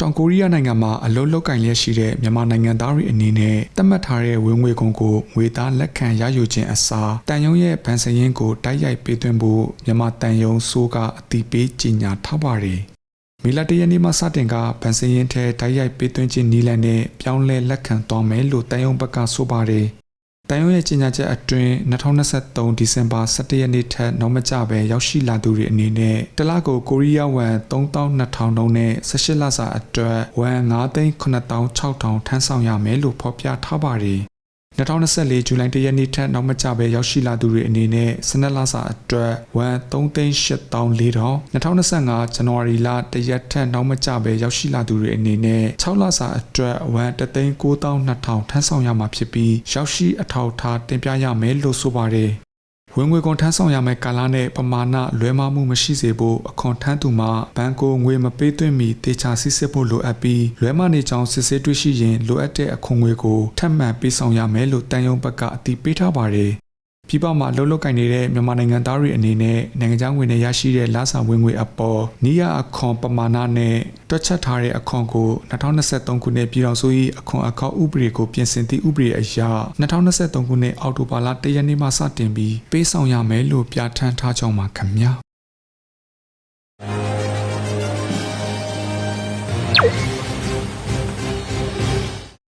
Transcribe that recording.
တောင်ကိုရီးယားနိုင်ငံမှာအလုတ်လုတ်ကင်လျက်ရှိတဲ့မြန်မာနိုင်ငံသားတွေအနေနဲ့သတ်မှတ်ထားတဲ့ဝင်ငွေကုန်ကိုငွေသားလက်ခံရယူခြင်းအစားတန်ယုံရဲ့ဗန်စရင်ကိုတိုက်ရိုက်ပေးသွင်းဖို့မြန်မာတန်ယုံစိုးကအတိပေးကြေညာထားပါတယ်။မီလာတရနေ့မှစတင်ကဗန်စရင်ထဲတိုက်ရိုက်ပေးသွင်းခြင်းနီလန်နဲ့ပြောင်းလဲလက်ခံသွားမယ်လို့တန်ယုံဘက်ကဆိုပါတယ်။ တန်ယုံရဲ့ကြေညာချက်အတွင်း2023ဒီဇင်ဘာ17ရက်နေ့ထက်နောက်မကျပဲရောက်ရှိလာသူတွေအနေနဲ့တလကိုကိုရီးယားဝမ်3200လုံးနဲ့18လစာအတွက်ဝမ်9,9600ထမ်းဆောင်ရမယ်လို့ဖော်ပြထားပါတယ်။ 2024ဇူလိုင်1ရက်နေ့ထက်နောက်မကျပဲရောက်ရှိလာသူတွေအနေနဲ့12လစာအတွက်ဝမ်3,8400 2025ဇန်နဝါရီလ1ရက်ထက်နောက်မကျပဲရောက်ရှိလာသူတွေအနေနဲ့6လစာအတွက်ဝမ်3,9200ထမ်းဆောင်ရမှာဖြစ်ပြီးရောက်ရှိအထောက်အထားတင်ပြရမယ်လို့ဆိုပါတယ်။ ဝင်ငွေကုန်ထမ်းဆောင်ရမယ့်ကာလနဲ့ပမာဏလွဲမှားမှုမရှိစေဖို့အခွန်ထမ်းသူမှဘဏ်ကိုငွေမပေးသွင်းမီတေချာစစ်ဆေးဖို့လိုအပ်ပြီးလွဲမှားနေကြောင်းစစ်ဆေးတွေ့ရှိရင်လိုအပ်တဲ့အခွန်ငွေကိုထပ်မံပေးဆောင်ရမယ်လို့တန်ယုံဘက်ကအတည်ပြုထားပါတယ်။ ပြည်ပမှာလှုပ်လှုပ်ကင်နေတဲ့မြန်မာနိုင်ငံသားတွေအနေနဲ့နိုင်ငံခြားငွေနဲ့ရရှိတဲ့လစာဝင်ငွေအပေါ်နီးရအခွန်ပမာဏနဲ့တွက်ချက်ထားတဲ့အခွန်ကို2023ခုနှစ်ပြည်တော်စု၏အခွန်အကောက်ဥပဒေကိုပြင်ဆင်သည့်ဥပဒေအရ2023ခုနှစ်အောက်တိုဘာလ1ရက်နေ့မှစတင်ပြီးပေးဆောင်ရမယ်လို့ပြဋ္ဌာန်းထားကြောင်းပါခင်ဗျာ